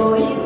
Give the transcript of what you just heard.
거의